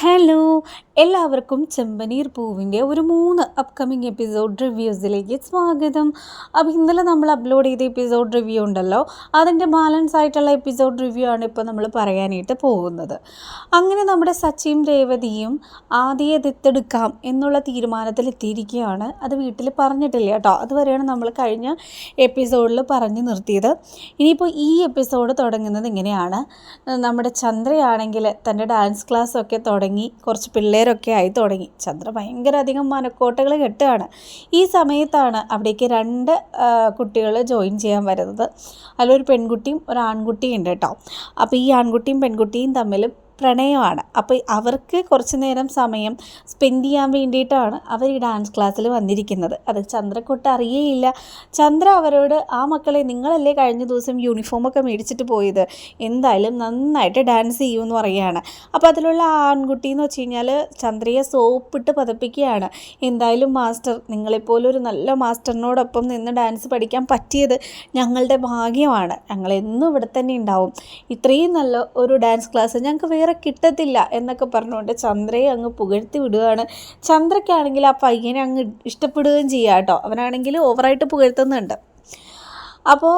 Hello എല്ലാവർക്കും ചെമ്പനീർ പൂവിന്റെ ഒരു മൂന്ന് അപ്കമിങ് എപ്പിസോഡ് റിവ്യൂസിലേക്ക് സ്വാഗതം. അപ്പോൾ ഇന്നലെ നമ്മൾ അപ്ലോഡ് ചെയ്ത എപ്പിസോഡ് റിവ്യൂ ഉണ്ടല്ലോ അതിന്റെ ബാലൻസ് ആയിട്ടുള്ള എപ്പിസോഡ് റിവ്യൂ ആണ് ഇപ്പോൾ നമ്മൾ പറയാനായിട്ട് പോകുന്നത്. അങ്ങനെ നമ്മുടെ സച്ചിയും രേവതിയും ആദ്യ ദത്തെടുക്കാം എന്നുള്ള തീരുമാനത്തിൽ എത്തിയിരിക്കുകയാണ്. അത് വീട്ടിൽ പറഞ്ഞിട്ടില്ല കേട്ടോ. അതുവരെയാണ് നമ്മൾ കഴിഞ്ഞ എപ്പിസോഡിൽ പറഞ്ഞു നിർത്തിയത്. ഇനിയിപ്പോൾ ഈ എപ്പിസോഡ് തുടങ്ങുന്നത് ഇങ്ങനെയാണ്. നമ്മുടെ ചന്ദ്രയാണെങ്കിൽ തന്റെ ഡാൻസ് ക്ലാസ്സൊക്കെ തുടങ്ങി കുറച്ച് പിള്ളേരൊക്കെ ആയി തുടങ്ങി. ചന്ദ്ര ഭയങ്കര അധികം മനക്കോട്ടകൾ കെട്ടുകയാണ്. ഈ സമയത്താണ് അവിടേക്ക് രണ്ട് കുട്ടികൾ ജോയിൻ ചെയ്യാൻ വരുന്നത്. അതിലൊരു പെൺകുട്ടിയും ഒരു ആൺകുട്ടിയും ഉണ്ട് കേട്ടോ. അപ്പോൾ ഈ ആൺകുട്ടിയും പെൺകുട്ടിയും തമ്മിൽ പ്രണയമാണ്. അപ്പോൾ അവർക്ക് കുറച്ച് നേരം സമയം സ്പെൻഡ് ചെയ്യാൻ വേണ്ടിയിട്ടാണ് അവർ ഈ ഡാൻസ് ക്ലാസ്സിൽ വന്നിരിക്കുന്നത്. അത് ചന്ദ്രക്കൊട്ട് അറിയേയില്ല. ചന്ദ്ര അവരോട് ആ മക്കളെ നിങ്ങളല്ലേ കഴിഞ്ഞ ദിവസം യൂണിഫോമൊക്കെ മേടിച്ചിട്ട് പോയത്? എന്തായാലും നന്നായിട്ട് ഡാൻസ് ചെയ്യുമെന്ന് പറയുകയാണ്. അപ്പോൾ അതിലുള്ള ആൺകുട്ടി എന്ന് വെച്ച് കഴിഞ്ഞാൽ ചന്ദ്രയെ സോപ്പിട്ട് പതപ്പിക്കുകയാണ്. എന്തായാലും മാസ്റ്റർ നിങ്ങളെപ്പോലൊരു നല്ല മാസ്റ്ററിനോടൊപ്പം നിന്ന് ഡാൻസ് പഠിക്കാൻ പറ്റിയത് ഞങ്ങളുടെ ഭാഗ്യമാണ്. ഞങ്ങളെന്നും ഇവിടെ തന്നെ ഉണ്ടാവും. ഇത്രയും നല്ല ഒരു ഡാൻസ് ക്ലാസ് ഞങ്ങൾക്ക് വേറെ കിട്ടത്തില്ല എന്നൊക്കെ പറഞ്ഞുകൊണ്ട് ചന്ദ്രയെ അങ്ങ് പുകഴ്ത്തി വിടുകയാണ്. ചന്ദ്രയ്ക്കാണെങ്കിൽ ആ പയ്യനെ അങ്ങ് ഇഷ്ടപ്പെടുകയും ചെയ്യാം കേട്ടോ. അവനാണെങ്കിൽ ഓവറായിട്ട് പുകഴ്ത്തുന്നുണ്ട്. അപ്പോൾ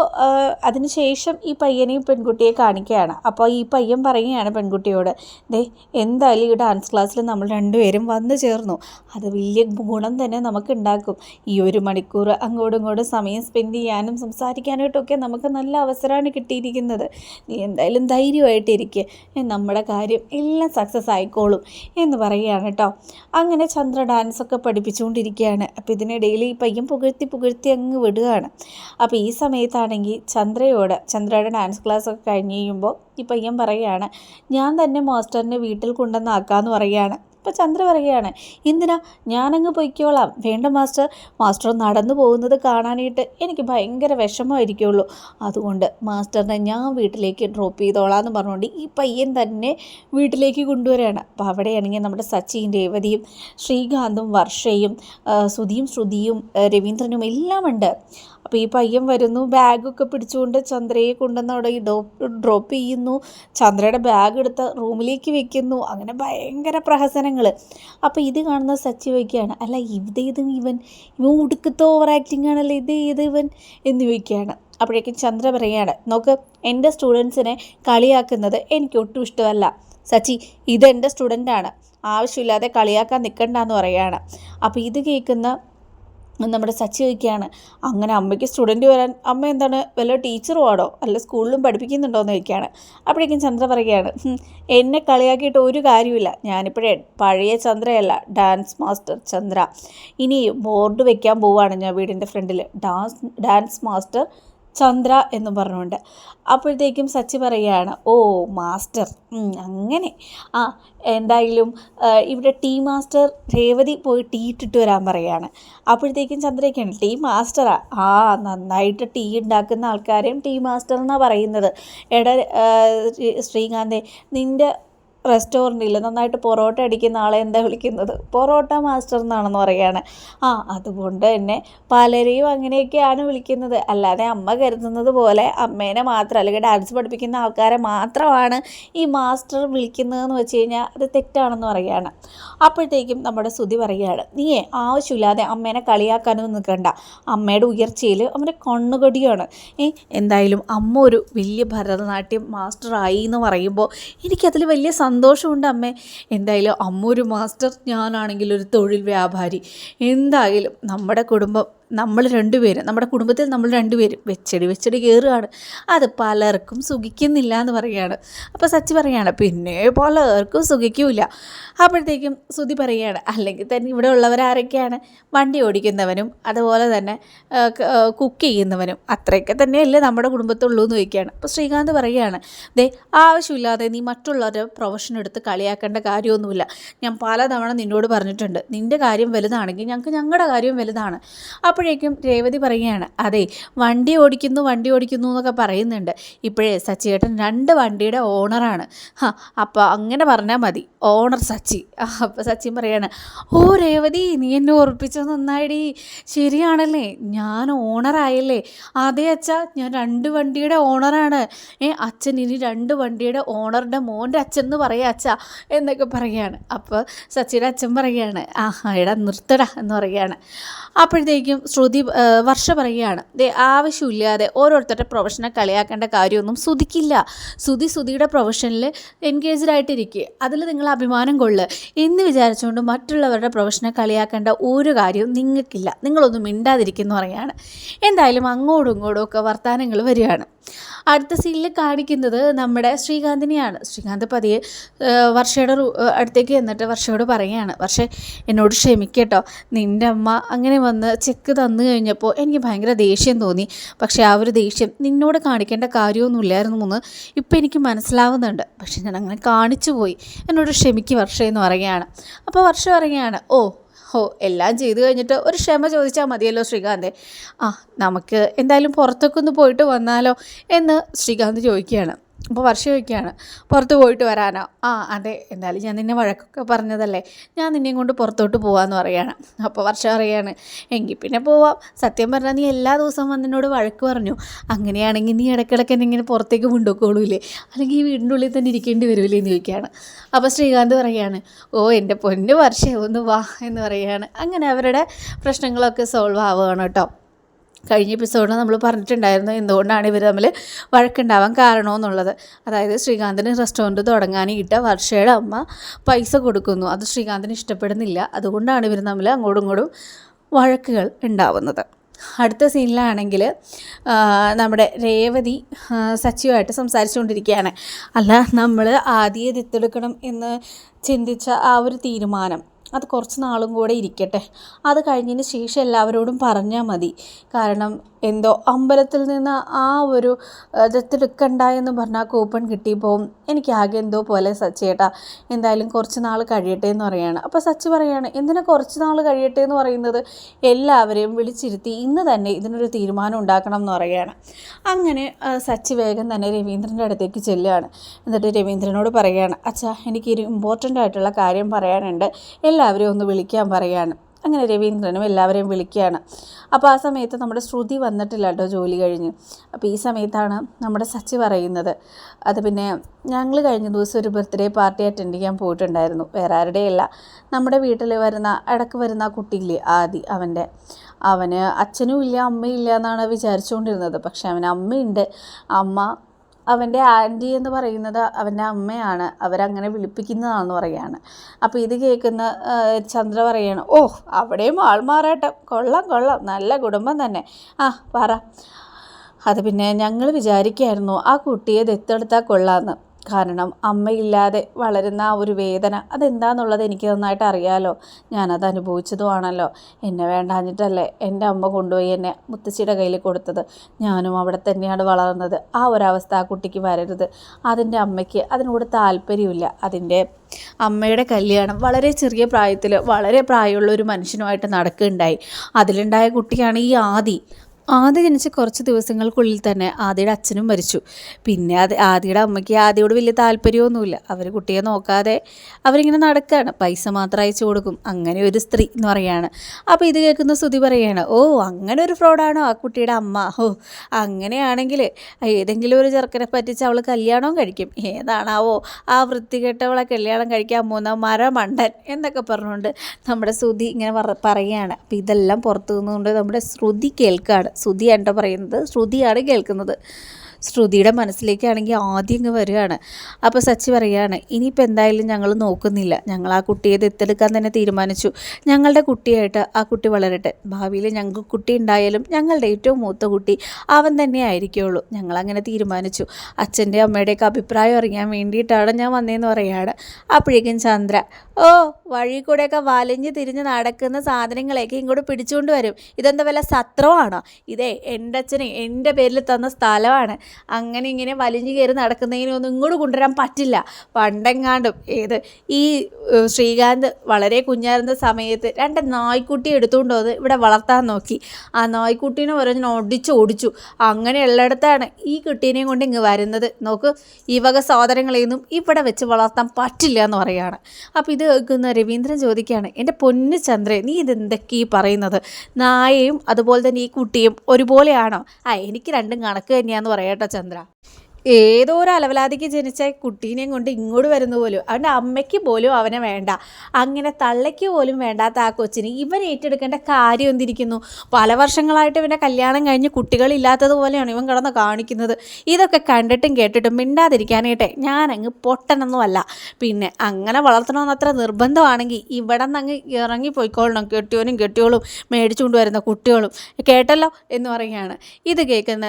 അതിനുശേഷം ഈ പയ്യനെയും പെൺകുട്ടിയെ കാണിക്കുകയാണ്. അപ്പോൾ ഈ പയ്യൻ പറയുകയാണ് പെൺകുട്ടിയോട് ദേ എന്തായാലും ഈ ഡാൻസ് ക്ലാസ്സിൽ നമ്മൾ രണ്ടുപേരും വന്നു ചേർന്നു. അത് വലിയ ഗുണം തന്നെ നമുക്ക് ഉണ്ടാക്കും ഈ ഒരു മണിക്കൂർ അങ്ങോട്ടും ഇങ്ങോട്ടും സമയം സ്പെൻഡ് ചെയ്യാനും സംസാരിക്കാനായിട്ടൊക്കെ നമുക്ക് നല്ല അവസരമാണ് കിട്ടിയിരിക്കുന്നത്. നീ എന്തായാലും ധൈര്യമായിട്ടിരിക്കുക നമ്മുടെ കാര്യം എല്ലാം സക്സസ് ആയിക്കോളും എന്ന് പറയുകയാണ് കേട്ടോ. അങ്ങനെ ചന്ദ്ര ഡാൻസൊക്കെ പഠിപ്പിച്ചുകൊണ്ടിരിക്കുകയാണ്. അപ്പോൾ ഇതിനിടയിൽ ഈ പയ്യൻ പുകഴ്ത്തി പുകഴ്ത്തി അങ്ങ് വിടുകയാണ്. അപ്പോൾ ഈ സമയത്താണെങ്കിൽ ചന്ദ്രയോട് ചന്ദ്രയുടെ ഡാൻസ് ക്ലാസ് ഒക്കെ കഴിഞ്ഞ് കഴിയുമ്പോൾ ഈ പയ്യൻ പറയുകയാണ് ഞാൻ തന്നെ മാസ്റ്ററിനെ വീട്ടിൽ കൊണ്ടുവന്നാക്കാമെന്ന് പറയുകയാണ്. അപ്പോൾ ചന്ദ്ര പറയുകയാണ് എന്തിനാ? ഞാനങ്ങ് പൊയ്ക്കോളാം. വേണ്ട മാസ്റ്റർ. മാസ്റ്റർ നടന്നു പോകുന്നത് കാണാനായിട്ട് എനിക്ക് ഭയങ്കര വിഷമമായിരിക്കുള്ളൂ. അതുകൊണ്ട് മാസ്റ്ററിനെ ഞാൻ വീട്ടിലേക്ക് ഡ്രോപ്പ് ചെയ്തോളാം എന്ന് പറഞ്ഞുകൊണ്ട് ഈ പയ്യൻ തന്നെ വീട്ടിലേക്ക് കൊണ്ടുവരികയാണ്. അപ്പോൾ അവിടെയാണെങ്കിൽ നമ്മുടെ സച്ചിൻ രേവതിയും ശ്രീകാന്തും വർഷയും സുധിയും ശ്രുതിയും രവീന്ദ്രനും എല്ലാം ഉണ്ട് അപ്പോൾ ഈ പയ്യൻ വരുന്നു ബാഗൊക്കെ പിടിച്ചുകൊണ്ട് ചന്ദ്രയെ കൊണ്ടുവന്ന് അവിടെ ഡ്രോപ്പ് ചെയ്യുന്നു. ചന്ദ്രയുടെ ബാഗ് എടുത്ത് റൂമിലേക്ക് വെക്കുന്നു. അങ്ങനെ ഭയങ്കര പ്രഹസനങ്ങൾ അപ്പോൾ ഇത് കാണുന്ന സച്ചി വയ്ക്കുകയാണ് അല്ല ഇതേത് ഇവൻ? ഇവൻ ഉടുക്കത്തെ ഓവർ ആക്ടിങ് ആണല്ലോ? ഇത് ഏത് ഇവൻ? എന്ന് വയ്ക്കുകയാണ് അപ്പോഴേക്കും ചന്ദ്ര പറയുകയാണ് നോക്ക് എന്റെ സ്റ്റുഡൻസിനെ കളിയാക്കുന്നത് എനിക്ക് ഒട്ടും ഇഷ്ടമല്ല. സച്ചി ഇതെന്റെ സ്റ്റുഡന്റാണ് ആവശ്യമില്ലാതെ കളിയാക്കാൻ നിൽക്കണ്ടെന്ന് പറയുകയാണ്. അപ്പോൾ ഇത് കേൾക്കുന്ന നമ്മുടെ സച്ചി ചോദിക്കുകയാണ് അങ്ങനെ അമ്മയ്ക്ക് സ്റ്റുഡന്റ് വരാൻ അമ്മ എന്താണ് വല്ല ടീച്ചറും ആണോ? അല്ല സ്കൂളിലും പഠിപ്പിക്കുന്നുണ്ടോ? എന്ന് ചോദിക്കുകയാണ്. അപ്പോഴേക്കും ചന്ദ്ര പറയുകയാണ് എന്നെ കളിയാക്കിയിട്ട് ഒരു കാര്യമില്ല ഞാനിപ്പോഴേ പഴയ ചന്ദ്രയല്ല ഡാൻസ് മാസ്റ്റർ ചന്ദ്ര. ഇനി ബോർഡ് വെക്കാൻ പോവുകയാണ് ഞാൻ വീടിന്റെ ഫ്രണ്ടിൽ ഡാൻസ് ഡാൻസ് മാസ്റ്റർ ചന്ദ്ര എന്ന് പറഞ്ഞുകൊണ്ട്. അപ്പോഴത്തേക്കും സച്ചി പറയുകയാണ് ഓ മാസ്റ്റർ അങ്ങനെ. ആ എന്തായാലും ഇവിടെ ടീ മാസ്റ്റർ രേവതി പോയി ടീ ഇട്ടിട്ട് വരാൻ പറയുകയാണ് അപ്പോഴത്തേക്കും ചന്ദ്രയ്ക്കാണ് ടീ മാസ്റ്ററാ ആ നന്നായിട്ട് ടീ ഉണ്ടാക്കുന്ന ആൾക്കാരെയും ടീ മാസ്റ്റർ എന്നാണ് പറയുന്നത്. എടാ ശ്രീകാന്തെ നിന്റെ റെസ്റ്റോറന്റിൽ നന്നായിട്ട് പൊറോട്ട അടിക്കുന്ന ആളെ എന്താ വിളിക്കുന്നത്? പൊറോട്ട മാസ്റ്റർ എന്നാണെന്ന് പറയുകയാണ്. ആ അതുകൊണ്ട് തന്നെ പലരെയും അങ്ങനെയൊക്കെയാണ് വിളിക്കുന്നത്. അല്ലാതെ അമ്മ കരുതുന്നത് പോലെ അമ്മേനെ മാത്രം അല്ലെങ്കിൽ ഡാൻസ് പഠിപ്പിക്കുന്ന ആൾക്കാരെ മാത്രമാണ് ഈ മാസ്റ്റർ വിളിക്കുന്നതെന്ന് വെച്ച് കഴിഞ്ഞാൽ അത് തെറ്റാണെന്ന് പറയുകയാണ്. അപ്പോഴത്തേക്കും നമ്മുടെ ശ്രുതി പറയുകയാണ് നീയേ ആവശ്യമില്ലാതെ അമ്മേനെ കളിയാക്കാനൊന്നും നിൽക്കണ്ട അമ്മയുടെ ഉയർച്ചയിൽ അവന്റെ കണ്ണുകടിയാണ്. ഏ എന്തായാലും അമ്മ ഒരു വലിയ ഭരതനാട്യം മാസ്റ്ററായി എന്ന് പറയുമ്പോൾ എനിക്കതിൽ വലിയ സന്തോഷമുണ്ട് അമ്മേ. എന്തായാലും അമ്മ ഒരു മാസ്റ്റർ ഞാനാണെങ്കിൽ ഒരു തൊഴിൽ വ്യാപാരി. എന്തായാലും നമ്മുടെ കുടുംബം നമ്മൾ രണ്ടുപേരും നമ്മുടെ കുടുംബത്തിൽ നമ്മൾ രണ്ടുപേരും വെച്ചടി വെച്ചടി കയറുകയാണ്. അത് പലർക്കും സുഖിക്കുന്നില്ല എന്ന് പറയുകയാണ്. അപ്പോൾ സച്ചി പറയുകയാണ് പിന്നെ പലർക്കും സുഖിക്കൂല അപ്പോഴത്തേക്കും ശ്രുതി പറയുകയാണ് അല്ലെങ്കിൽ തന്നെ ഇവിടെ ഉള്ളവരാരൊക്കെയാണ്? വണ്ടി ഓടിക്കുന്നവനും അതുപോലെ തന്നെ കുക്ക് ചെയ്യുന്നവനും അത്രയൊക്കെ തന്നെയല്ലേ നമ്മുടെ കുടുംബത്തുള്ളൂ എന്ന് ചോദിക്കുകയാണ്. അപ്പോൾ ശ്രീകാന്ത് പറയുകയാണ് ദേ ആവശ്യമില്ലാതെ നീ മറ്റുള്ളവരുടെ പ്രൊഫഷൻ എടുത്ത് കളിയാക്കേണ്ട കാര്യമൊന്നുമില്ല. ഞാൻ പലതവണ നിന്നോട് പറഞ്ഞിട്ടുണ്ട് നിന്റെ കാര്യം വലുതാണെങ്കിൽ ഞങ്ങൾക്ക് ഞങ്ങളുടെ കാര്യം വലുതാണ്. അപ്പോൾ അപ്പോഴേക്കും രേവതി പറയുകയാണ് അതെ വണ്ടി ഓടിക്കുന്നു വണ്ടി ഓടിക്കുന്നു എന്നൊക്കെ പറയുന്നുണ്ട്. ഇപ്പോഴേ സച്ചിയേട്ടൻ രണ്ട് വണ്ടിയുടെ ഓണറാണ് ഹാ അപ്പോൾ അങ്ങനെ പറഞ്ഞാൽ മതി. ഓണർ സച്ചി. അപ്പോൾ സച്ചിൻ പറയാണ് ഓ രേവതി നീ എന്നെ ഓർപ്പിച്ചത് നന്നായിടി. ശരിയാണല്ലേ? ഞാൻ ഓണറായല്ലേ? അതേ അച്ഛ ഞാൻ രണ്ട് വണ്ടിയുടെ ഓണറാണ്. ഏ അച്ഛൻ ഇനി രണ്ട് വണ്ടിയുടെ ഓണറുടെ മോന്റെ അച്ഛൻ എന്ന് പറയാ അച്ഛ എന്നൊക്കെ പറയുകയാണ് അപ്പോൾ സച്ചിയുടെ അച്ഛൻ പറയുകയാണ് ആ എടാ നിർത്തടാ എന്ന് പറയുകയാണ് അപ്പോഴത്തേക്കും ശ്രുതി വർഷ പറയുകയാണ് ദേ ആവശ്യമില്ലാതെ ഓരോരുത്തരുടെ പ്രൊഫഷനെ കളിയാക്കേണ്ട കാര്യമൊന്നും ശ്രുതിക്കില്ല. ശ്രുതി ശ്രുതിയുടെ പ്രൊഫഷനിൽ എൻഗേജ്ഡ് ആയിട്ടിരിക്കുക അതിൽ നിങ്ങൾ അഭിമാനം കൊള്ളുക എന്ന് വിചാരിച്ചുകൊണ്ട് മറ്റുള്ളവരുടെ പ്രൊഫഷനെ കളിയാക്കേണ്ട ഒരു കാര്യവും നിങ്ങൾക്കില്ല. നിങ്ങളൊന്നും മിണ്ടാതിരിക്കുന്നു പറയാണ്. എന്തായാലും അങ്ങോട്ടും ഇങ്ങോട്ടും ഒക്കെ വർത്തമാനങ്ങൾ വരികയാണ്. അടുത്ത സീനിൽ കാണിക്കുന്നത് നമ്മുടെ ശ്രീകാന്തിനെയാണ്. ശ്രീകാന്ത് പതിയെ വർഷയുടെ അടുത്തേക്ക് എന്നിട്ട് വർഷയോട് പറയുകയാണ്. പക്ഷേ എന്നോട് ക്ഷമിക്കട്ടോ. നിന്റെ അമ്മ അങ്ങനെ വന്ന് ചെക്ക് തന്നു കഴിഞ്ഞപ്പോൾ എനിക്ക് ഭയങ്കര ദേഷ്യം തോന്നി. പക്ഷേ ആ ഒരു ദേഷ്യം നിന്നോട് കാണിക്കേണ്ട കാര്യമൊന്നുമില്ലായിരുന്നു എന്ന് ഇപ്പം എനിക്ക് മനസ്സിലാവുന്നുണ്ട്. പക്ഷെ ഞാൻ അങ്ങനെ കാണിച്ചു പോയി എന്നോട് ക്ഷമിക്ക് വർഷ എന്ന് പറയുകയാണ്. അപ്പോൾ വർഷ പറയുകയാണ് ഓ ഓ എല്ലാം ചെയ്തു കഴിഞ്ഞിട്ട് ഒരു ക്ഷമ ചോദിച്ചാൽ മതിയല്ലോ ശ്രീകാന്തെ. ആ നമുക്ക് എന്തായാലും പുറത്തൊക്കെ ഒന്ന് പോയിട്ട് വന്നാലോ എന്ന് ശ്രീകാന്ത് ചോദിക്കുകയാണ്. അപ്പോൾ വർഷം ചോദിക്കുകയാണ് പുറത്ത് പോയിട്ട് വരാനോ? ആ അതെ. എന്തായാലും ഞാൻ നിന്നെ വഴക്കൊക്കെ പറഞ്ഞതല്ലേ. ഞാൻ നിന്നെയും കൊണ്ട് പുറത്തോട്ട് പോകാമെന്ന് പറയാണ്. അപ്പോൾ വർഷം പറയാണ് എങ്കിൽ പിന്നെ പോവാം. സത്യം പറഞ്ഞാൽ നീ എല്ലാ ദിവസവും വന്നിനോട് വഴക്ക് പറഞ്ഞു. അങ്ങനെയാണെങ്കിൽ നീ ഇടയ്ക്കിടയ്ക്ക് എന്നെ ഇങ്ങനെ പുറത്തേക്ക് കൊണ്ടുപോയിക്കോളൂലേ അല്ലെങ്കിൽ ഈ വീടിന്റെ ഉള്ളിൽ തന്നെ ഇരിക്കേണ്ടി വരുമല്ലേ എന്ന് ചോദിക്കുകയാണ്. അപ്പോൾ ശ്രീകാന്ത് പറയാണ് ഓ എന്റെ പൊന്ന് വർഷം ഒന്ന് വാ എന്ന് പറയുകയാണ് അങ്ങനെ അവരുടെ പ്രശ്നങ്ങളൊക്കെ സോൾവ് ആവുകയാണ് കേട്ടോ. കഴിഞ്ഞ എപ്പിസോഡിൽ നമ്മൾ പറഞ്ഞിട്ടുണ്ടായിരുന്നു എന്തുകൊണ്ടാണ് ഇവർ തമ്മിൽ വഴക്കുണ്ടാവാൻ കാരണമെന്നുള്ളത് അതായത് ശ്രീകാന്തിന് റെസ്റ്റോറന്റ് തുടങ്ങാനായിട്ട് വർഷയുടെ അമ്മ പൈസ കൊടുക്കുന്നു. അത് ശ്രീകാന്തിന് ഇഷ്ടപ്പെടുന്നില്ല. അതുകൊണ്ടാണ് ഇവർ തമ്മിൽ അങ്ങോട്ടും ഇങ്ങോട്ടും വഴക്കുകൾ ഉണ്ടാവുന്നത്. അടുത്ത സീനിലാണെങ്കിൽ നമ്മുടെ രേവതി സച്ചിയുമായിട്ട് സംസാരിച്ചുകൊണ്ടിരിക്കുകയാണ്. അല്ല നമ്മൾ ആദ്യം ദത്തെടുക്കണം എന്ന് ചിന്തിച്ച ആ ഒരു തീരുമാനം അത് കുറച്ച് നാളും കൂടെ ഇരിക്കട്ടെ. അത് കഴിഞ്ഞതിന് ശേഷം എല്ലാവരോടും പറഞ്ഞാൽ മതി. കാരണം എന്തോ അമ്പലത്തിൽ നിന്ന് ആ ഒരു ദത്തെടുക്കണ്ട എന്ന് പറഞ്ഞാൽ കൂപ്പൺ കിട്ടിയപ്പോൾ എനിക്ക് ആകെ എന്തോ പോലെ സച്ചേട്ടാ എന്തായാലും കുറച്ച് നാൾ കഴിയട്ടെ എന്ന് പറയാണ്. അപ്പോൾ സച്ചി പറയുകയാണ് എന്തിനാ കുറച്ച് നാൾ കഴിയട്ടെ എന്ന് പറയുന്നത്? എല്ലാവരെയും വിളിച്ചിരുത്തി ഇന്ന് തന്നെ ഇതിനൊരു തീരുമാനം ഉണ്ടാക്കണം എന്ന് പറയുകയാണ് അങ്ങനെ സച്ചി വേഗം തന്നെ രവീന്ദ്രന്റെ അടുത്തേക്ക് ചെല്ലുകയാണ്. എന്നിട്ട് രവീന്ദ്രനോട് പറയുകയാണ് അച്ഛാ എനിക്കൊരു ഇമ്പോർട്ടന്റ് ആയിട്ടുള്ള കാര്യം പറയാനുണ്ട്. എല്ലാവരെയും ഒന്ന് വിളിക്കാൻ പറയുകയാണ് അങ്ങനെ രവീന്ദ്രനും എല്ലാവരെയും വിളിക്കുകയാണ്. അപ്പോൾ ആ സമയത്ത് നമ്മുടെ ശ്രുതി വന്നിട്ടില്ല കേട്ടോ ജോലി കഴിഞ്ഞ്. അപ്പോൾ ഈ സമയത്താണ് നമ്മുടെ സച്ചി പറയുന്നത്. അത് പിന്നെ ഞങ്ങൾ കഴിഞ്ഞ ദിവസം ഒരു ബർത്ത്ഡേ പാർട്ടി അറ്റൻഡ് ചെയ്യാൻ പോയിട്ടുണ്ടായിരുന്നു. വേറെ ആരുടെയല്ല. നമ്മുടെ വീട്ടിൽ വരുന്ന ഇടയ്ക്ക് വരുന്ന കുട്ടിയില്ലേ ആദി അവന്റെ. അവന് അച്ഛനും ഇല്ല അമ്മയും ഇല്ല എന്നാണ് വിചാരിച്ചുകൊണ്ടിരുന്നത്. പക്ഷെ അവന് അമ്മയുണ്ട്. അമ്മ അവന്റെ ആന്റി എന്ന് പറയുന്നത് അവന്റെ അമ്മയാണ്. അവരങ്ങനെ വിളിപ്പിക്കുന്നതാണെന്ന് പറയാണ്. അപ്പോൾ ഇത് കേൾക്കുന്ന ചന്ദ്ര പറയാണ് ഓ അവിടെയും ആൾമാറാട്ടം കൊള്ളാം കൊള്ളാം. നല്ല കുടുംബം തന്നെ. ആ പറ. അത് പിന്നെ ഞങ്ങൾ വിചാരിക്കായിരുന്നു ആ കുട്ടിയെ ദത്തെടുത്താൽ കൊള്ളാമെന്ന് കാരണം അമ്മയില്ലാതെ വളരുന്ന ആ ഒരു വേദന അതെന്താന്നുള്ളത് എനിക്ക് നന്നായിട്ട് അറിയാമല്ലോ ഞാനത് അനുഭവിച്ചതുമാണല്ലോ. എന്നെ വേണ്ടാഞ്ഞിട്ടല്ലേ എന്റെ അമ്മ കൊണ്ടുപോയി എന്നെ മുത്തശ്ശിയുടെ കയ്യിൽ കൊടുത്തത്. ഞാനും അവിടെ തന്നെയാണ് വളർന്നത്. ആ ഒരവസ്ഥ ആ കുട്ടിക്ക് വരരുത്. അതിന്റെ അമ്മയ്ക്ക് അതിനോട് താല്പര്യമില്ല. അതിന്റെ അമ്മയുടെ കല്യാണം വളരെ ചെറിയ പ്രായത്തിൽ വളരെ പ്രായമുള്ള ഒരു മനുഷ്യനുമായിട്ട് നടക്കുകയുണ്ടായി. അതിലുണ്ടായ കുട്ടിയാണ് ഈ ആദി. ആദ്യ ജനിച്ച കുറച്ച് ദിവസങ്ങൾക്കുള്ളിൽ തന്നെ ആദ്യയുടെ അച്ഛനും മരിച്ചു. പിന്നെ അത് ആദ്യയുടെ അമ്മയ്ക്ക് ആദ്യയോട് വലിയ താല്പര്യമൊന്നുമില്ല. അവർ കുട്ടിയെ നോക്കാതെ അവരിങ്ങനെ നടക്കുകയാണ് പൈസ മാത്രം അയച്ചു കൊടുക്കും. അങ്ങനെ ഒരു സ്ത്രീ എന്ന് പറയാണ്. അപ്പോൾ ഇത് കേൾക്കുന്ന സ്തുതി പറയുകയാണ് ഓ അങ്ങനെ ഒരു ഫ്രോഡാണോ ആ കുട്ടിയുടെ അമ്മ? ഓ അങ്ങനെയാണെങ്കിൽ ഏതെങ്കിലും ഒരു ചെറുക്കനെ പറ്റിച്ച് അവൾ കല്യാണവും കഴിക്കും. ഏതാണാവോ ആ വൃത്തികെട്ടവളെ കല്യാണം കഴിക്കാൻ പോകുന്ന മരമണ്ടൻ എന്നൊക്കെ പറഞ്ഞുകൊണ്ട് നമ്മുടെ ശ്രുതി ഇങ്ങനെ പറ പറയുകയാണ് അപ്പോൾ ഇതെല്ലാം പുറത്തു നിന്നുകൊണ്ട് നമ്മുടെ ശ്രുതി കേൾക്കുകയാണ് ശ്രുതിയാണ് പറയുന്നത്. ശ്രുതിയാണ് കേൾക്കുന്നത്. ശ്രുതിയുടെ മനസ്സിലേക്കാണെങ്കിൽ ആദ്യം ഇങ്ങ് വരികയാണ്. അപ്പോൾ സച്ചി പറയുകയാണ് ഇനിയിപ്പോൾ എന്തായാലും ഞങ്ങൾ നോക്കുന്നില്ല. ഞങ്ങൾ ആ കുട്ടിയെ ദത്തെടുക്കാൻ തന്നെ തീരുമാനിച്ചു. ഞങ്ങളുടെ കുട്ടിയായിട്ട് ആ കുട്ടി വളരട്ടെ. ഭാവിയിൽ ഞങ്ങൾക്ക് കുട്ടി ഉണ്ടായാലും ഞങ്ങളുടെ ഏറ്റവും മൂത്ത കുട്ടി അവൻ തന്നെ ആയിരിക്കുള്ളൂ. ഞങ്ങൾ അങ്ങനെ തീരുമാനിച്ചു. അച്ഛന്റെ അമ്മയുടെയൊക്കെ അഭിപ്രായം അറിയാൻ വേണ്ടിയിട്ടാണ് ഞാൻ വന്നതെന്ന് പറയുകയാണ്. അപ്പോഴേക്കും ചന്ദ്ര ഓ വഴി കൂടെയൊക്കെ വലഞ്ഞ് തിരിഞ്ഞ് നടക്കുന്ന സാധനങ്ങളെയൊക്കെ ഇങ്ങോട്ട് പിടിച്ചുകൊണ്ട് വരും. ഇതെന്താ വല്ല സത്രമാണോ? ഇതേ എന്റെ അച്ഛനെ എന്റെ പേരിൽ തന്ന സ്ഥലമാണ്. അങ്ങനെ ഇങ്ങനെ വലിഞ്ഞു കയറി നടക്കുന്നതിനൊന്നും ഇങ്ങോട്ട് കൊണ്ടുവരാൻ പറ്റില്ല. പണ്ടെങ്ങാണ്ടും ഏത് ഈ ശ്രീകാന്ത് വളരെ കുഞ്ഞായിരുന്ന സമയത്ത് രണ്ട് നായ്ക്കുട്ടി എടുത്തുകൊണ്ട് വന്ന് ഇവിടെ വളർത്താൻ നോക്കി. ആ നായ്ക്കുട്ടീനെ പറഞ്ഞ് ഒടിച്ച് ഓടിച്ചു അങ്ങനെ ഉള്ളിടത്താണ് ഈ കുട്ടീനെയും കൊണ്ട് ഇങ്ങ് വരുന്നത്. നോക്ക് ഈ വക സാധനങ്ങളെയൊന്നും ഇവിടെ വെച്ച് വളർത്താൻ പറ്റില്ല എന്ന് പറയുകയാണ്. അപ്പോൾ ഇത് കേൾക്കുന്ന രവീന്ദ്രൻ ചോദിക്കുകയാണ് എന്റെ പൊന്നു ചന്ദ്രൻ നീ ഇതെന്തൊക്കെ ഈ പറയുന്നത്? നായയും അതുപോലെ തന്നെ ഈ കുട്ടിയും ഒരുപോലെയാണോ? ആ എനിക്ക് രണ്ടും കണക്ക് തന്നെയാണെന്ന് പറയാട്ടോ. ചന്ദ്ര ഏതോ ഒരു അലവലാതിക്ക് ജനിച്ച കുട്ടീനെയും കൊണ്ട് ഇങ്ങോട്ട് വരുന്ന പോലും. അവന്റെ അമ്മയ്ക്ക് പോലും അവനെ വേണ്ട. അങ്ങനെ തള്ളയ്ക്ക് പോലും വേണ്ടാത്ത ആ കൊച്ചിന് ഇവൻ ഏറ്റെടുക്കേണ്ട കാര്യം എന്തിരിക്കുന്നു? പല വർഷങ്ങളായിട്ട് ഇവന്റെ കല്യാണം കഴിഞ്ഞ് കുട്ടികളില്ലാത്തതുപോലെയാണ് ഇവൻ കിടന്ന് കാണിക്കുന്നത്. ഇതൊക്കെ കണ്ടിട്ടും കേട്ടിട്ടും മിണ്ടാതിരിക്കാനായിട്ടെ ഞാനങ്ങ് പൊട്ടനൊന്നുമല്ല. പിന്നെ അങ്ങനെ വളർത്തണമെന്ന് അത്ര നിർബന്ധമാണെങ്കിൽ ഇവിടെ നിന്ന് അങ്ങ് ഇറങ്ങി പോയിക്കോളണം കെട്ടിയോനും കെട്ടിയോളും മേടിച്ചുകൊണ്ട് വരുന്ന കുട്ടികളും. കേട്ടല്ലോ എന്ന് പറയുകയാണ്. ഇത് കേൾക്കുന്ന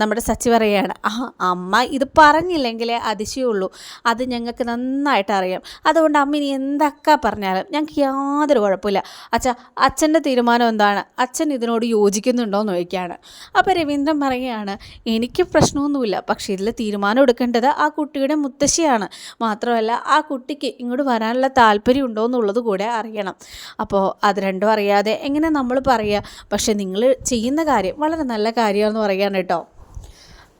നമ്മുടെ സച്ചി പറയുകയാണ് ആ അമ്മ ഇത് പറഞ്ഞില്ലെങ്കിലേ അതിശയമുള്ളൂ. അത് ഞങ്ങൾക്ക് നന്നായിട്ട് അറിയാം അതുകൊണ്ട് അമ്മ ഇനി എന്തൊക്കെ പറഞ്ഞാലും ഞങ്ങൾക്ക് യാതൊരു കുഴപ്പമില്ല. അച്ഛ അച്ഛന്റെ തീരുമാനം എന്താണ്? അച്ഛൻ ഇതിനോട് യോജിക്കുന്നുണ്ടോ എന്ന് ചോദിക്കുകയാണ്. അപ്പോൾ രവീന്ദ്രൻ പറയുകയാണ് എനിക്ക് പ്രശ്നമൊന്നുമില്ല. പക്ഷേ ഇതിൽ തീരുമാനം എടുക്കേണ്ടത് ആ കുട്ടിയുടെ മുത്തശ്ശിയാണ്. മാത്രമല്ല ആ കുട്ടിക്ക് ഇങ്ങോട്ട് വരാനുള്ള താല്പര്യം ഉണ്ടോ എന്നുള്ളത് കൂടെ അറിയണം. അപ്പോൾ അത് രണ്ടും അറിയാതെ എങ്ങനെ നമ്മൾ പറയുക? പക്ഷേ നിങ്ങൾ ചെയ്യുന്ന കാര്യം വളരെ നല്ല കാര്യമാണെന്ന് പറയുകയാണ് കേട്ടോ.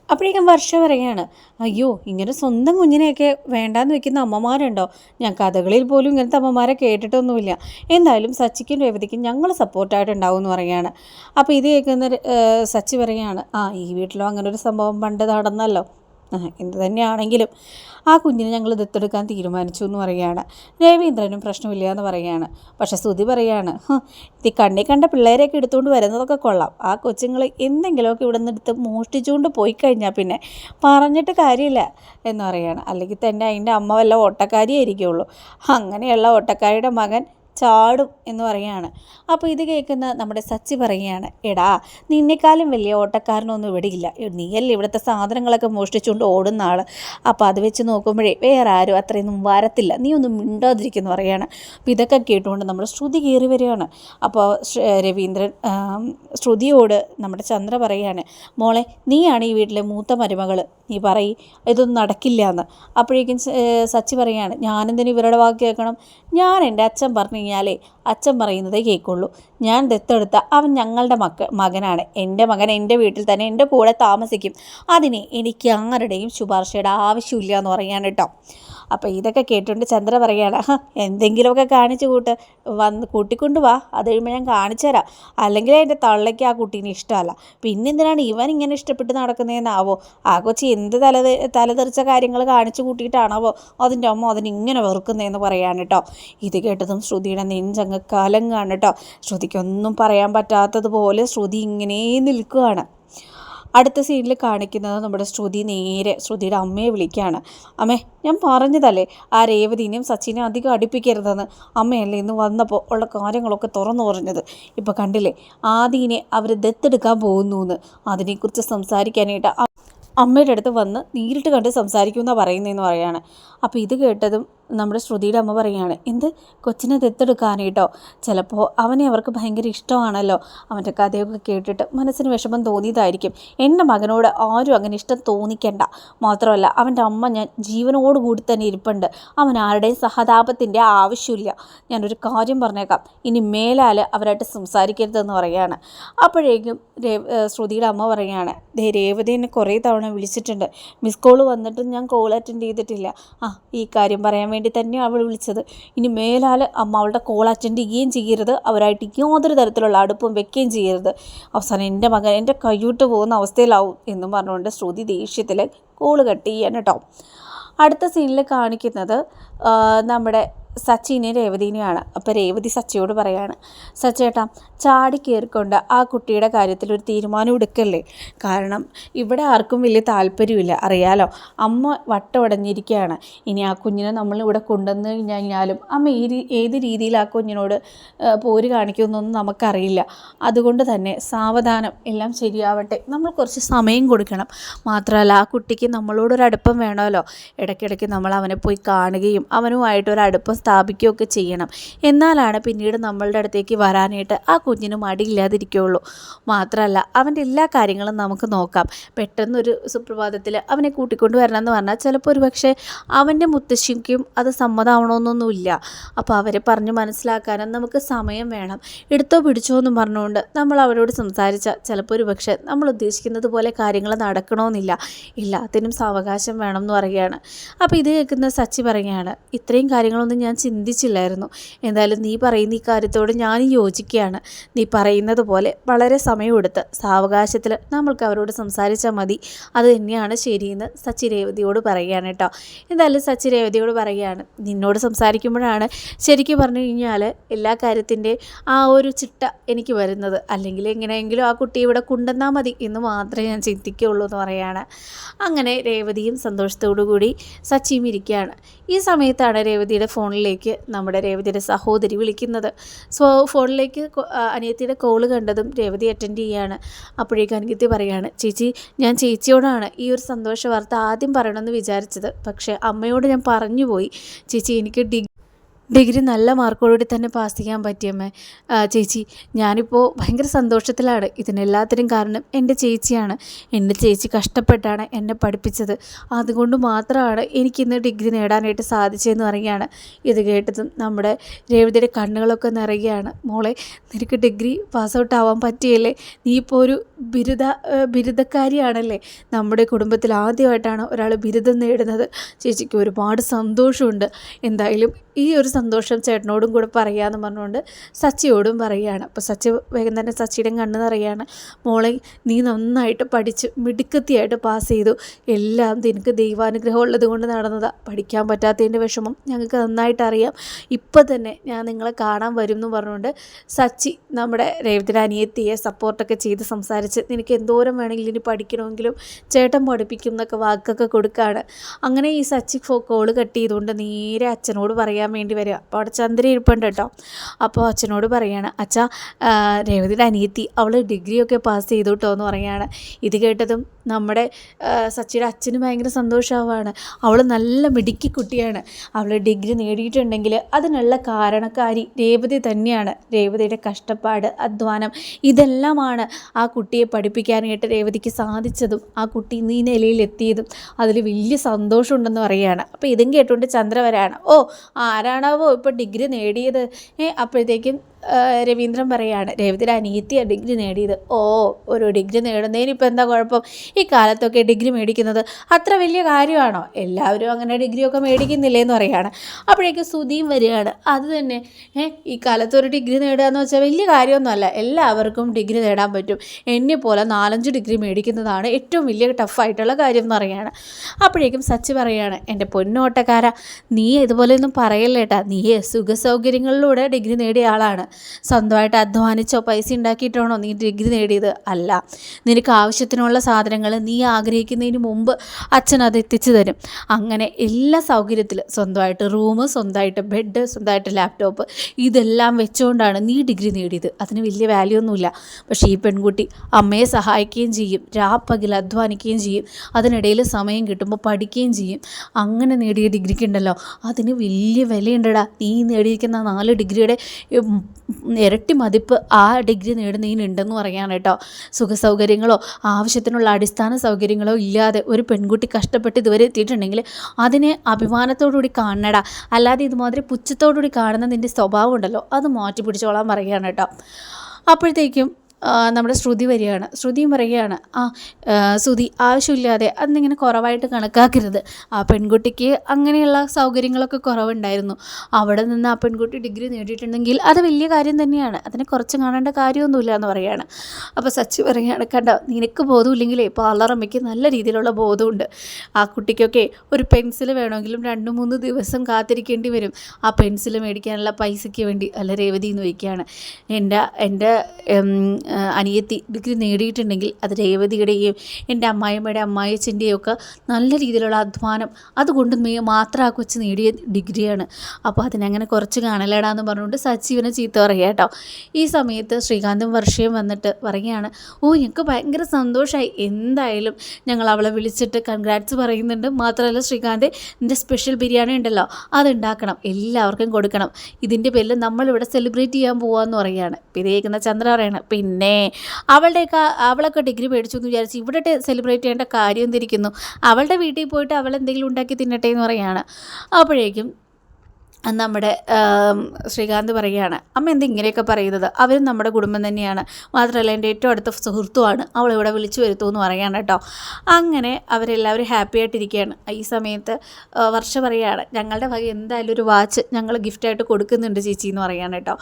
അപ്പോഴേക്കും വർഷ പറയാണ് അയ്യോ ഇങ്ങനെ സ്വന്തം കുഞ്ഞിനെയൊക്കെ വേണ്ടാന്ന് വെക്കുന്ന അമ്മമാരുണ്ടോ? ഞാൻ കഥകളിൽ പോലും ഇങ്ങനത്തെ അമ്മമാരെ കേട്ടിട്ടൊന്നുമില്ല. എന്തായാലും സച്ചിക്കും രേവതിക്കും ഞങ്ങൾ സപ്പോർട്ടായിട്ടുണ്ടാവും എന്ന് പറയുകയാണ്. അപ്പോൾ ഇത് കേൾക്കുന്ന സച്ചി പറയുകയാണ് ആ ഈ വീട്ടിലോ അങ്ങനെ ഒരു സംഭവം പണ്ട് നടന്നല്ലോ. എന്ത് തന്നെയാണെങ്കിലും ആ കുഞ്ഞിനെ ഞങ്ങൾ ദത്തെടുക്കാൻ തീരുമാനിച്ചു എന്ന് പറയുകയാണ്. രവീന്ദ്രനും പ്രശ്നമില്ല എന്ന് പറയുകയാണ്. പക്ഷേ സ്തുതി പറയുകയാണ് ഈ കണ്ണി കണ്ട പിള്ളേരെയൊക്കെ എടുത്തുകൊണ്ട് വരുന്നതൊക്കെ കൊള്ളാം. ആ കൊച്ചുങ്ങൾ എന്തെങ്കിലുമൊക്കെ ഇവിടെ നിന്ന് എടുത്ത് മോഷ്ടിച്ചുകൊണ്ട് പോയി കഴിഞ്ഞാൽ പിന്നെ പറഞ്ഞിട്ട് കാര്യമില്ല എന്ന് പറയുകയാണ്. അല്ലെങ്കിൽ തന്നെ അതിന്റെ അമ്മ വല്ല ഓട്ടക്കാരിയായിരിക്കുള്ളൂ. അങ്ങനെയുള്ള ഓട്ടക്കാരിയുടെ മകൻ ചാടും എന്ന് പറയുകയാണ്. അപ്പോൾ ഇത് കേൾക്കുന്ന നമ്മുടെ സച്ചി പറയുകയാണ് എടാ നിന്നെക്കാളും വലിയ ഓട്ടക്കാരനൊന്നും ഇവിടെ ഇല്ല. നീയല്ലേ ഇവിടുത്തെ സാധനങ്ങളൊക്കെ മോഷ്ടിച്ചുകൊണ്ട് ഓടുന്ന ആൾ അപ്പോൾ അത് വെച്ച് നോക്കുമ്പോഴേ വേറെ ആരും അത്രയൊന്നും വരത്തില്ല. നീ ഒന്നും മിണ്ടാതിരിക്കുന്നു പറയുകയാണ്. അപ്പോൾ ഇതൊക്കെ കേട്ടുകൊണ്ട് നമ്മുടെ ശ്രുതി കയറി വരികയാണ്. അപ്പോൾ രവീന്ദ്രൻ ശ്രുതിയോട് നമ്മുടെ ചന്ദ്ര പറയുകയാണ് മോളെ നീയാണ് ഈ വീട്ടിലെ മൂത്ത മരുമകൾ നീ പറയ് ഇതൊന്നും നടക്കില്ല എന്ന്. അപ്പോഴേക്കും സച്ചി പറയുകയാണ് ഞാനെന്തിനും ഇവരുടെ വാക്ക് കേൾക്കണം? ഞാൻ എന്റെ അച്ഛൻ പറഞ്ഞു കഴിഞ്ഞാലേ അച്ഛൻ പറയുന്നതേ കേൾക്കുള്ളൂ. ഞാൻ ദത്തെടുത്ത അവൻ ഞങ്ങളുടെ മക്ക മകനാണ്. എന്റെ മകൻ എന്റെ വീട്ടിൽ തന്നെ എന്റെ കൂടെ താമസിക്കും. അതിനെ എനിക്ക് ആരുടെയും ശുപാർശയുടെ ആവശ്യമില്ല എന്ന് പറയാൻ കേട്ടോ. അപ്പോൾ ഇതൊക്കെ കേട്ടുകൊണ്ട് ചന്ദ്ര പറയുകയാണ് "ഹ, എന്തെങ്കിലുമൊക്കെ കാണിച്ചു കൂട്ട്. വന്ന് കൂട്ടിക്കൊണ്ട് വാ. അത് കഴിയുമ്പോൾ ഞാൻ കാണിച്ചു തരാം. അല്ലെങ്കിൽ എന്റെ തള്ളയ്ക്ക് ആ കുട്ടീനെ ഇഷ്ടമല്ല. പിന്നെ എന്തിനാണ് ഇവൻ ഇങ്ങനെ ഇഷ്ടപ്പെട്ട് നടക്കുന്നതെന്നാവോ ആ കൊച്ചി എന്ത് തല തലതെറിച്ച കാര്യങ്ങൾ കാണിച്ചു കൂട്ടിയിട്ടാണാവോ അതിന്റെ അമ്മ അതിനിങ്ങനെ വെറുക്കുന്നതെന്ന് പറയാണ് കേട്ടോ ഇത് കേട്ടതും ശ്രുതിയുടെ നെഞ്ചങ്ങ് കലങ്ങാണ് കേട്ടോ ശ്രുതിക്കൊന്നും പറയാൻ പറ്റാത്തതുപോലെ ശ്രുതി ഇങ്ങനെ നിൽക്കുകയാണ് അടുത്ത സീനിൽ കാണിക്കുന്നത് നമ്മുടെ ശ്രുതി നേരെ ശ്രുതിയുടെ അമ്മയെ വിളിക്കുകയാണ്. അമ്മേ ഞാൻ പറഞ്ഞതല്ലേ ആ രേവതിനെയും സച്ചിനെ അധികം അടുപ്പിക്കരുതെന്ന്? അമ്മയല്ലേ ഇന്ന് വന്നപ്പോൾ ഉള്ള കാര്യങ്ങളൊക്കെ തുറന്നു പറഞ്ഞത്. ഇപ്പോൾ കണ്ടില്ലേ ആദീനെ അവർ ദത്തെടുക്കാൻ പോകുന്നു എന്ന് അതിനെക്കുറിച്ച് സംസാരിക്കാനായിട്ട് അമ്മയുടെ അടുത്ത് വന്ന് നേരിട്ട് കണ്ട് സംസാരിക്കുമെന്നാണ് പറയുന്നതെന്ന് പറയുകയാണ് അപ്പോൾ ഇത് കേട്ടതും നമ്മുടെ ശ്രുതിയുടെ അമ്മ പറയുകയാണ് എന്ത്? കൊച്ചിനെ ദത്തെടുക്കാനായിട്ടോ? ചിലപ്പോൾ അവനെ അവർക്ക് ഭയങ്കര ഇഷ്ടമാണല്ലോ. അവന്റെ കഥയൊക്കെ കേട്ടിട്ട് മനസ്സിന് വിഷമം തോന്നിയതായിരിക്കും. എന്റെ മകനോട് ആരും അങ്ങനെ ഇഷ്ടം തോന്നിക്കണ്ട. മാത്രമല്ല അവന്റെ അമ്മ ഞാൻ ജീവനോട് കൂടി തന്നെ ഇരിപ്പുണ്ട്. അവൻ ആരുടെയും സഹതാപത്തിന്റെ ആവശ്യമില്ല. ഞാനൊരു കാര്യം പറഞ്ഞേക്കാം. ഇനി മേലാൽ അവരായിട്ട് സംസാരിക്കരുതെന്ന് പറയുകയാണ്. അപ്പോഴേക്കും ശ്രുതിയുടെ അമ്മ പറയുകയാണ് ദേ എന്നെ കുറേ തവണ വിളിച്ചിട്ടുണ്ട്. മിസ് കോൾ വന്നിട്ടും ഞാൻ കോൾ അറ്റൻഡ് ചെയ്തിട്ടില്ല. ആ ഈ കാര്യം പറയാൻ വേണ്ടി തന്നെയാണ് അവൾ വിളിച്ചത്. ഇനി മേലാൽ അമ്മ അവളുടെ കോൾ അറ്റൻഡ് ചെയ്യുകയും ചെയ്യരുത്. അവരായിട്ട് യാതൊരു തരത്തിലുള്ള അടുപ്പും വെക്കുകയും ചെയ്യരുത്. അവസാനം എന്റെ മകൻ എന്റെ കൈവിട്ട് പോകുന്ന അവസ്ഥയിലാവും എന്നും പറഞ്ഞുകൊണ്ട് ശ്രുതി ദേഷ്യത്തിൽ കോൾ കട്ട് ചെയ്യാൻ കേട്ടോ അടുത്ത സീനിൽ കാണിക്കുന്നത് നമ്മുടെ സച്ചിനെ രേവതിനെയാണ്. അപ്പോൾ രേവതി സച്ചിയോട് പറയാണ് സച്ചേട്ടാ ചാടി കയറിക്കൊണ്ട് ആ കുട്ടിയുടെ കാര്യത്തിൽ ഒരു തീരുമാനം എടുക്കല്ലേ? കാരണം ഇവിടെ ആർക്കും വലിയ താല്പര്യമില്ല. അറിയാലോ അമ്മ വട്ടമടഞ്ഞിരിക്കുകയാണ് ഇനി ആ കുഞ്ഞിനെ നമ്മൾ ഇവിടെ കൊണ്ടുവന്ന് കഴിഞ്ഞാലും അമ്മ ഈ ഏത് രീതിയിൽ ആ കുഞ്ഞിനോട് പോര് കാണിക്കുമെന്നൊന്നും നമുക്കറിയില്ല. അതുകൊണ്ട് തന്നെ സാവധാനം എല്ലാം ശരിയാവട്ടെ. നമ്മൾ കുറച്ച് സമയം കൊടുക്കണം. മാത്രമല്ല ആ കുട്ടിക്ക് നമ്മളോടൊരടുപ്പം വേണമല്ലോ. ഇടയ്ക്കിടയ്ക്ക് നമ്മൾ അവനെ പോയി കാണുകയും അവനുമായിട്ടൊരു അടുപ്പം സ്ഥാപിക്കുകയൊക്കെ ചെയ്യണം. എന്നാലാണ് പിന്നീട് നമ്മളുടെ അടുത്തേക്ക് വരാനായിട്ട് ആ കുഞ്ഞിന് മടിയില്ലാതിരിക്കുകയുള്ളൂ. മാത്രമല്ല അവന്റെ എല്ലാ കാര്യങ്ങളും നമുക്ക് നോക്കാം. പെട്ടെന്നൊരു സുപ്രഭാതത്തിൽ അവനെ കൂട്ടിക്കൊണ്ട് വരണം എന്ന് പറഞ്ഞാൽ ചിലപ്പോൾ ഒരു പക്ഷേ അവന്റെ മുത്തശ്ശിക്കും അത് സമ്മതമാവണമെന്നൊന്നുമില്ല. അപ്പോൾ അവരെ പറഞ്ഞ് മനസ്സിലാക്കാനും നമുക്ക് സമയം വേണം. എടുത്തോ പിടിച്ചോ എന്ന് പറഞ്ഞുകൊണ്ട് നമ്മൾ അവരോട് സംസാരിച്ചാൽ ചിലപ്പോൾ ഒരു പക്ഷേ നമ്മൾ ഉദ്ദേശിക്കുന്നത് പോലെ കാര്യങ്ങൾ നടക്കണമെന്നില്ല. എല്ലാത്തിനും സാവകാശം വേണം എന്ന് പറയുകയാണ്. അപ്പോൾ ഇത് കേൾക്കുന്ന സച്ചി പറയുകയാണ് ഇത്രയും കാര്യങ്ങളൊന്നും ഞാൻ ചിന്തിച്ചില്ലായിരുന്നു. എന്തായാലും നീ പറയുന്ന ഈ കാര്യത്തോട് ഞാൻ യോജിക്കുകയാണ്. നീ പറയുന്നത് പോലെ വളരെ സമയമെടുത്ത് സാവകാശത്തിൽ നമ്മൾക്ക് അവരോട് സംസാരിച്ചാൽ മതി. അത് തന്നെയാണ് ശരിയെന്ന് സച്ചി രേവതിയോട് പറയുകയാണ് കേട്ടോ. എന്തായാലും സച്ചി രേവതിയോട് പറയുകയാണ്. നിന്നോട് സംസാരിക്കുമ്പോഴാണ് ശരിക്കും പറഞ്ഞു കഴിഞ്ഞാൽ എല്ലാ കാര്യത്തിന്റെ ആ ഒരു ചിട്ട എനിക്ക് വരുന്നത്. അല്ലെങ്കിൽ എങ്ങനെയെങ്കിലും ആ കുട്ടി ഇവിടെ കൊണ്ടുവന്നാൽ മതി എന്ന് മാത്രമേ ഞാൻ ചിന്തിക്കുകയുള്ളൂ എന്ന് പറയുകയാണ്. അങ്ങനെ രേവതിയും സന്തോഷത്തോടു കൂടി സച്ചിയും ഇരിക്കുകയാണ്. ഈ സമയത്താണ് രേവതിയുടെ ഫോണിലേക്ക് നമ്മുടെ രേവതിയുടെ സഹോദരി വിളിക്കുന്നത്. സോ ഫോണിലേക്ക് അനിയത്തിയുടെ കോൾ കണ്ടതും രേവതി അറ്റൻഡ് ചെയ്യാണ് അപ്പോഴേക്കും അനിയത്തി പറയാണ് ചേച്ചി ഞാൻ ചേച്ചിയോടാണ് ഈ ഒരു സന്തോഷ വാർത്ത ആദ്യം പറയണമെന്ന് വിചാരിച്ചത്. പക്ഷേ അമ്മയോട് ഞാൻ പറഞ്ഞു പോയി ചേച്ചി എനിക്ക് ഡിഗ് ഡിഗ്രി നല്ല മാർക്കോടുകൂടി തന്നെ പാസ് ചെയ്യാൻ പറ്റിയമ്മേ. ചേച്ചി ഞാനിപ്പോൾ ഭയങ്കര സന്തോഷത്തിലാണ്. ഇതിനെല്ലാത്തിനും കാരണം എന്റെ ചേച്ചിയാണ്. എന്റെ ചേച്ചി കഷ്ടപ്പെട്ടാണ് എന്നെ പഠിപ്പിച്ചത്. അതുകൊണ്ട് മാത്രമാണ് എനിക്കിന്ന് ഡിഗ്രി നേടാനായിട്ട് സാധിച്ചതെന്ന് പറയുകയാണ്. ഇത് കേട്ടതും നമ്മുടെ രേവതിയുടെ കണ്ണുകളൊക്കെ നിറയുകയാണ്. മോളെ നിനക്ക് ഡിഗ്രി പാസ് ഔട്ട് ആവാൻ പറ്റിയല്ലേ? നീ ഇപ്പോൾ ഒരു ബിരുദ ബിരുദക്കാരിയാണല്ലേ? നമ്മുടെ കുടുംബത്തിൽ ആദ്യമായിട്ടാണ് ഒരാൾ ബിരുദം നേടുന്നത്. ചേച്ചിക്ക് ഒരുപാട് സന്തോഷമുണ്ട്. എന്തായാലും ഈ ഒരു സന്തോഷം ചേട്ടനോടും കൂടെ പറയാമെന്ന് പറഞ്ഞുകൊണ്ട് സച്ചിയോടും പറയുകയാണ്. അപ്പോൾ സച്ചി വേഗം തന്നെ സച്ചിയുടെ കണ്ണ് നിറയാണ്. മോളെ നീ നന്നായിട്ട് പഠിച്ച് മിടുക്കത്തിയായിട്ട് പാസ് ചെയ്തു. എല്ലാം നിനക്ക് ദൈവാനുഗ്രഹം ഉള്ളത് കൊണ്ട് നടന്നതാണ് പഠിക്കാൻ പറ്റാത്തതിന്റെ വിഷമം ഞങ്ങൾക്ക് നന്നായിട്ട് അറിയാം. ഇപ്പം തന്നെ ഞാൻ നിങ്ങളെ കാണാൻ വരും എന്ന് പറഞ്ഞുകൊണ്ട് സച്ചി നമ്മുടെ രേവതിയുടെ അനിയത്തിയെ സപ്പോർട്ടൊക്കെ ചെയ്ത് സംസാരിച്ച് നിനക്ക് എന്തോരം വേണമെങ്കിലും ഇനി പഠിക്കണമെങ്കിലും ചേട്ടൻ പഠിപ്പിക്കും എന്നൊക്കെ വാക്കൊക്കെ കൊടുക്കുകയാണ് അങ്ങനെ ഈ സച്ചി ഫോ കോൾ കട്ട് ചെയ്തുകൊണ്ട് നേരെ അച്ഛനോട് പറയാൻ വേണ്ടി വരിക. അപ്പോൾ അവിടെ ചന്ദ്ര ഇരിപ്പുണ്ട് കേട്ടോ. അപ്പോൾ അച്ഛനോട് പറയാണ് അച്ഛ രേവതിയുടെ അനിയത്തി അവൾ ഡിഗ്രിയൊക്കെ പാസ് ചെയ്തു കേട്ടോ എന്ന് പറയാണ്. ഇത് കേട്ടതും നമ്മുടെ സച്ചിയുടെ അച്ഛന് ഭയങ്കര സന്തോഷമാവാണ് അവൾ നല്ല മിടുക്കി കുട്ടിയാണ്. അവൾ ഡിഗ്രി നേടിയിട്ടുണ്ടെങ്കിൽ അതിനുള്ള കാരണക്കാരി രേവതി തന്നെയാണ്. രേവതിയുടെ കഷ്ടപ്പാട് അധ്വാനം ഇതെല്ലാമാണ് ആ കുട്ടിയെ പഠിപ്പിക്കാനായിട്ട് രേവതിക്ക് സാധിച്ചതും ആ കുട്ടി ഈ നിലയിലെത്തിയതും. അതിൽ വലിയ സന്തോഷമുണ്ടെന്ന് പറയുകയാണ് അപ്പോൾ ഇതും കേട്ടുകൊണ്ട് ചന്ദ്ര വരാണ്. ഓ ആരാണാവോ ഇപ്പോൾ ഡിഗ്രി നേടിയത് അപ്പോഴത്തേക്കും രവീന്ദ്രൻ പറയാണ് രേവതിയുടെ അനിയത്തിയാണ് ഡിഗ്രി നേടിയത്. ഓ ഒരു ഡിഗ്രി നേടുന്നതിന് ഇപ്പോൾ എന്താ കുഴപ്പം? ഈ കാലത്തൊക്കെ ഡിഗ്രി മേടിക്കുന്നത് അത്ര വലിയ കാര്യമാണോ? എല്ലാവരും അങ്ങനെ ഡിഗ്രിയൊക്കെ മേടിക്കുന്നില്ലേ എന്ന് പറയുകയാണ് അപ്പോഴേക്കും സുധിയും വരികയാണ്. അത് തന്നെ ഈ കാലത്ത് ഒരു ഡിഗ്രി നേടുക എന്ന് വെച്ചാൽ വലിയ കാര്യമൊന്നുമല്ല. എല്ലാവർക്കും ഡിഗ്രി നേടാൻ പറ്റും. എന്നെ പോലെ നാലഞ്ച് ഡിഗ്രി മേടിക്കുന്നതാണ് ഏറ്റവും വലിയ ടഫായിട്ടുള്ള കാര്യം എന്ന് പറയുകയാണ് അപ്പോഴേക്കും സച്ചി പറയുകയാണ് എന്റെ പൊന്നോട്ടക്കാര നീ ഇതുപോലെയൊന്നും പറയല്ലേട്ടാ. നീ സുഖസൗകര്യങ്ങളിലൂടെ ഡിഗ്രി നേടിയ ആളാണ്. സ്വന്തമായിട്ട് അധ്വാനിച്ചോ പൈസ ഉണ്ടാക്കിയിട്ടാണോ നീ ഡിഗ്രി നേടിയത്? അല്ല. നിനക്ക് ആവശ്യത്തിനുള്ള സാധനങ്ങൾ നീ ആഗ്രഹിക്കുന്നതിന് മുമ്പ് അച്ഛൻ അത് എത്തിച്ചു തരും. അങ്ങനെ എല്ലാ സൗകര്യത്തിലും സ്വന്തമായിട്ട് റൂം സ്വന്തമായിട്ട് ബെഡ് സ്വന്തമായിട്ട് ലാപ്ടോപ്പ് ഇതെല്ലാം വെച്ചുകൊണ്ടാണ് നീ ഡിഗ്രി നേടിയത്. അതിന് വലിയ വാല്യൂ ഒന്നുമില്ല. പക്ഷേ ഈ പെൺകുട്ടി അമ്മയെ സഹായിക്കുകയും ചെയ്യും. രാപ്പകിൽ അധ്വാനിക്കുകയും ചെയ്യും. അതിനിടയിൽ സമയം കിട്ടുമ്പോൾ പഠിക്കുകയും ചെയ്യും. അങ്ങനെ നേടിയ ഡിഗ്രിക്ക് ഉണ്ടല്ലോ. അതിന് വലിയ വിലയുണ്ടടാ. നീ നേടിയിരിക്കുന്ന നാല് ഡിഗ്രിയുടെ ഇരട്ടി മതിപ്പ് ആ ഡിഗ്രി നേടുന്നതിനുണ്ടെന്ന് പറയാണ് കേട്ടോ. സുഖസൗകര്യങ്ങളോ ആവശ്യത്തിനുള്ള അടിസ്ഥാന സൗകര്യങ്ങളോ ഇല്ലാതെ ഒരു പെൺകുട്ടി കഷ്ടപ്പെട്ട് ഇതുവരെ എത്തിയിട്ടുണ്ടെങ്കിൽ അതിനെ അഭിമാനത്തോടുകൂടി കാണണട. അല്ലാതെ ഇതുമാതിരി പുച്ഛത്തോടുകൂടി കാണുന്ന നിന്റെ സ്വഭാവം ഉണ്ടല്ലോ അത് മാറ്റി പിടിച്ചോളാൻ പറയുകയാണ് കേട്ടോ. അപ്പോഴത്തേക്കും നമ്മുടെ ശ്രുതി വരികയാണ്. ശ്രുതിയും പറയുകയാണ് ആ ശ്രുതി ആവശ്യമില്ലാതെ അതിങ്ങനെ കുറവായിട്ട് കണക്കാക്കരുത്. ആ പെൺകുട്ടിക്ക് അങ്ങനെയുള്ള സൗകര്യങ്ങളൊക്കെ കുറവുണ്ടായിരുന്നു. അവിടെ നിന്ന് ആ പെൺകുട്ടി ഡിഗ്രി നേടിയിട്ടുണ്ടെങ്കിൽ അത് വലിയ കാര്യം തന്നെയാണ്. അതിനെ കുറച്ച് കാണേണ്ട കാര്യമൊന്നുമില്ല എന്ന് പറയുകയാണ്. അപ്പോൾ സച്ചി പറയുകയാണ് കണ്ടോ നിനക്ക് ബോധമില്ലെങ്കിലേ പാർലറമ്മയ്ക്ക് നല്ല രീതിയിലുള്ള ബോധമുണ്ട്. ആ കുട്ടിക്കൊക്കെ ഒരു പെൻസിൽ വേണമെങ്കിലും രണ്ട് മൂന്ന് ദിവസം കാത്തിരിക്കേണ്ടി വരും. ആ പെൻസിൽ മേടിക്കാനുള്ള പൈസയ്ക്ക് വേണ്ടി അല്ല രേവതി എന്ന് വയ്ക്കുകയാണ് എന്റെ എന്റെ അനിയത്തി ഡിഗ്രി നേടിയിട്ടുണ്ടെങ്കിൽ അത് രേവതിയുടെയും എന്റെ അമ്മായിമ്മയുടെ അമ്മായിച്ചന്റെയും ഒക്കെ നല്ല രീതിയിലുള്ള അധ്വാനം അതുകൊണ്ട് മാത്രം ആ കൊച്ച് നേടിയ ഡിഗ്രിയാണ്. അപ്പോൾ അതിനങ്ങനെ കുറച്ച് കാണലടാന്ന് പറഞ്ഞുകൊണ്ട് സജീവനെ ചീത്ത പറയുക കേട്ടോ. ഈ സമയത്ത് ശ്രീകാന്തും വർഷയും വന്നിട്ട് പറയുകയാണ് ഓ ഞങ്ങൾക്ക് ഭയങ്കര സന്തോഷമായി എന്തായാലും ഞങ്ങൾ അവളെ വിളിച്ചിട്ട് കൺഗ്രാറ്റ്സ് പറയുന്നുണ്ട്. മാത്രമല്ല ശ്രീകാന്ത് എന്റെ സ്പെഷ്യൽ ബിരിയാണി ഉണ്ടല്ലോ അതുണ്ടാക്കണം എല്ലാവർക്കും കൊടുക്കണം. ഇതിന്റെ പേരിൽ നമ്മളിവിടെ സെലിബ്രേറ്റ് ചെയ്യാൻ പോകാമെന്ന് പറയുകയാണ്. പിതേക്കുന്ന ചന്ദ്ര പറയണം പിന്നെ അവളുടെയൊക്കെ അവളൊക്കെ ഡിഗ്രി മേടിച്ചു എന്ന് വിചാരിച്ച് ഇവിടെ സെലിബ്രേറ്റ് ചെയ്യേണ്ട കാര്യം എന്തിരിക്കുന്നു? അവളുടെ വീട്ടിൽ പോയിട്ട് അവൾ എന്തെങ്കിലും ഉണ്ടാക്കി തിന്നട്ടെ എന്ന് പറയുകയാണ് അപ്പോഴേക്കും നമ്മുടെ ശ്രീകാന്ത് പറയുകയാണ് അമ്മ എന്താ ഇങ്ങനെയൊക്കെ പറയുന്നത്? അവരും നമ്മുടെ കുടുംബം തന്നെയാണ്. മാത്രമല്ല എന്റെ ഏറ്റവും അടുത്ത സുഹൃത്തുമാണ് അവളിവിടെ വിളിച്ചു വരുത്തു എന്ന് പറയുകയാണ് കേട്ടോ. അങ്ങനെ അവരെല്ലാവരും ഹാപ്പി ആയിട്ടിരിക്കുകയാണ്. ഈ സമയത്ത് വർഷ പറയുകയാണ് ഞങ്ങളുടെ വക എന്തായാലും ഒരു വാച്ച് ഞങ്ങൾ ഗിഫ്റ്റായിട്ട് കൊടുക്കുന്നുണ്ട് ചേച്ചി എന്ന് പറയുകയാണ് കേട്ടോ.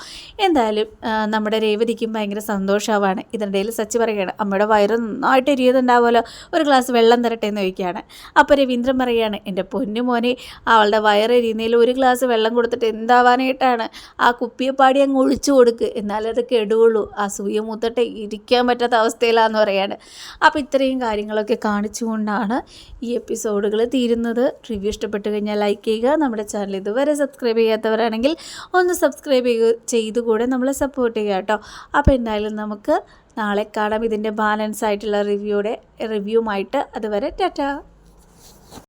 എന്തായാലും നമ്മുടെ രേവതിക്കും ഭയങ്കര സന്തോഷമാവാണ് ഇതിനിടയിൽ സച്ചി പറയുകയാണ് അമ്മയുടെ വയറ് നന്നായിട്ട് എരിയുന്നുണ്ടാവുമല്ലോ. ഒരു ഗ്ലാസ് വെള്ളം തരട്ടെ എന്ന് ചോദിക്കുകയാണ്. അപ്പോൾ രവീന്ദ്രൻ പറയുകയാണ് എന്റെ പൊന്നു മോനെ അവളുടെ വയറെരിയുന്നതിൽ ഒരു ഗ്ലാസ് വെള്ളം കൊടുത്തിട്ട് എന്താവാനായിട്ടാണ്? ആ കുപ്പിയെ പാടി അങ്ങ് ഒഴിച്ചു കൊടുക്കുക എന്നാലേ അത് കെടുകയുള്ളൂ ആ സൂയ മൂത്തട്ടെ ഇരിക്കാൻ പറ്റാത്ത അവസ്ഥയിലാന്ന് പറയാണ്. അപ്പോൾ ഇത്രയും കാര്യങ്ങളൊക്കെ കാണിച്ചുകൊണ്ടാണ് ഈ എപ്പിസോഡുകൾ തീരുന്നത്. റിവ്യൂ ഇഷ്ടപ്പെട്ട് കഴിഞ്ഞാൽ ലൈക്ക് ചെയ്യുക. നമ്മുടെ ചാനൽ ഇതുവരെ സബ്സ്ക്രൈബ് ചെയ്യാത്തവരാണെങ്കിൽ ഒന്ന് സബ്സ്ക്രൈബ് ചെയ്ത് ചെയ്തുകൂടെ നമ്മളെ സപ്പോർട്ട് ചെയ്യുക കേട്ടോ. അപ്പോൾ എന്തായാലും നമുക്ക് നാളെ കാണാം. ഇതിന്റെ ബാലൻസ് ആയിട്ടുള്ള റിവ്യൂടെ റിവ്യൂമായിട്ട്. അതുവരെ ടാറ്റ.